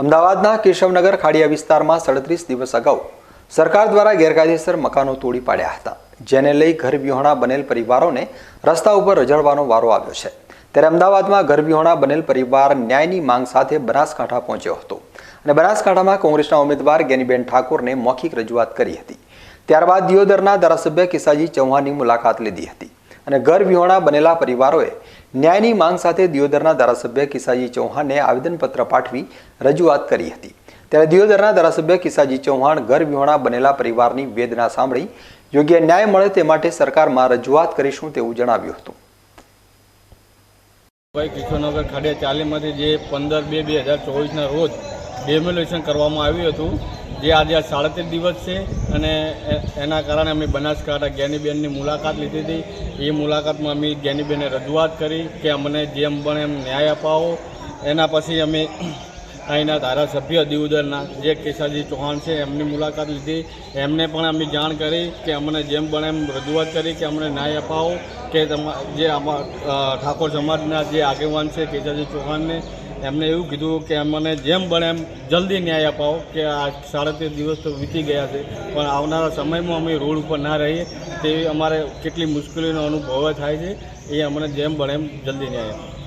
અમદાવાદના કેશવનગર ખાડિયા વિસ્તારમાં સડત્રીસ દિવસ અગાઉ સરકાર દ્વારા ગેરકાયદેસર મકાનો તોડી પાડ્યા હતા, જેને લઈ ઘર વિહોણા બનેલ પરિવારોને રસ્તા ઉપર રજળવાનો વારો આવ્યો છે. ત્યારે અમદાવાદમાં ઘર વિહોણા બનેલ પરિવાર ન્યાયની માંગ સાથે બનાસકાંઠા પહોંચ્યો હતો અને બનાસકાંઠામાં કોંગ્રેસના ઉમેદવાર ગેનીબેન ઠાકોરને મૌખિક રજૂઆત કરી હતી. ત્યારબાદ દિયોદરના ધારાસભ્ય કિસાજી ચૌહાણની મુલાકાત લીધી હતી અને ઘર વિહોણા બનેલા પરિવારોએ ન્યાયની માંગ સાથે દિયોદરના ધારાસભ્ય કિસાજી ચૌહાણને આવેદનપત્ર પાઠવી રજૂઆત કરી હતી. ત્યારે દિયોદરના ધારાસભ્ય કિસાજી ચૌહાણ ઘર વિહોણા બનેલા પરિવારની વેદના સાંભળી યોગ્ય ન્યાય મળે તે માટે સરકારમાં રજૂઆત કરીશું તેવું જણાવ્યું હતું. ભાઈ, કિશોરનગર ખાડિયા ચાલીમાંથી જે પંદર બે બે હજાર ચોવીસના રોજ ડેમોલેશન કરવામાં આવ્યું હતું. જે આજે આ સાડત્રીસ દિવસ છે અને એના કારણે અમે બનાસકાંઠા જ્ઞાનીબેનની મુલાકાત લીધી હતી. એ મુલાકાતમાં અમે જ્ઞાનીબેને રજૂઆત કરી કે અમને જેમ પણ એમ ન્યાય અપાવો. એના પછી અમે અહીંના ધારાસભ્ય દીવદરના જે કેશાજી ચૌહાણ છે એમની મુલાકાત લીધી. એમને પણ અમે જાણ કરી કે અમને જેમ બને એમ રજૂઆત કરી કે અમને ન્યાય અપાવો, કે તમા જે ઠાકોર સમાજના જે આગેવાન છે કેશાજી ચૌહાણને એમને એવું કીધું કે અમને જેમ બને એમ જલ્દી ન્યાય અપાવો કે આ સાડત્રીસ દિવસ તો વીતી ગયા છે. પણ આવનારા સમયમાં અમે રોડ ઉપર ના રહીએ તેવી અમારે કેટલી મુશ્કેલીનો અનુભવ થાય છે. એ અમને જેમ બને એમ જલ્દી ન્યાય અપાવો.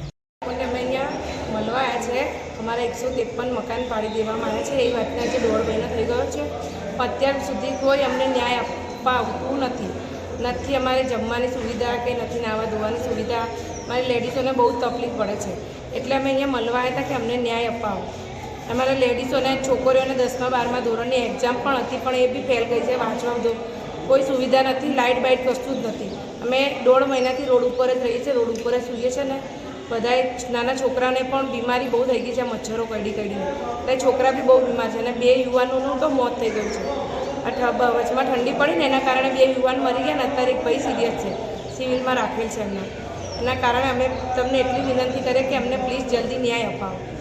અમે અહીંયા મળવા છે. અમારા એકસો ત્રેપન મકાન પાડી દેવામાં આવ્યા છે. એ વાતને આજે દોઢ મહિનો થઈ ગયો છે. અત્યાર સુધી કોઈ અમને ન્યાય આપવા આવતું નથી. નથી અમારે જમવાની સુવિધા કે નથી નાવા ધોવાની સુવિધા. મારી લેડીઝોને બહુ તકલીફ પડે છે. એટલે અમે અહીંયા મળવા આવ્યા હતા કે અમને ન્યાય અપાવો. અમારા લેડીઝોને છોકરીઓને દસમા, બારમા ધોરણની એક્ઝામ પણ હતી, પણ એ બી ફેલ ગઈ છે વાંચવા કોઈ સુવિધા નથી લાઇટ બાઇટ કશું જ નથી. અમે દોઢ મહિનાથી રોડ ઉપર જ રહીએ છીએ, રોડ ઉપર જ સૂઈએ છીએ ને. બધાએ નાના છોકરાને પણ બીમારી બહુ થઈ ગઈ છે, મચ્છરો કરડી કરડીને એટલે છોકરા બી બહુ બીમાર છે અને બે યુવાનોનું તો મોત થઈ ગયું છે. આ વચમાં ઠંડી પડી ને એના કારણે બે યુવાન મરી ગયા ને અત્યારે એક ભાઈ સિરિયસ છે. સિવિલમાં રાખેલ છે એમના. એના કારણે અમે તમને એટલી વિનંતી કરીએ કે અમને પ્લીઝ જલ્દી ન્યાય અપાવો.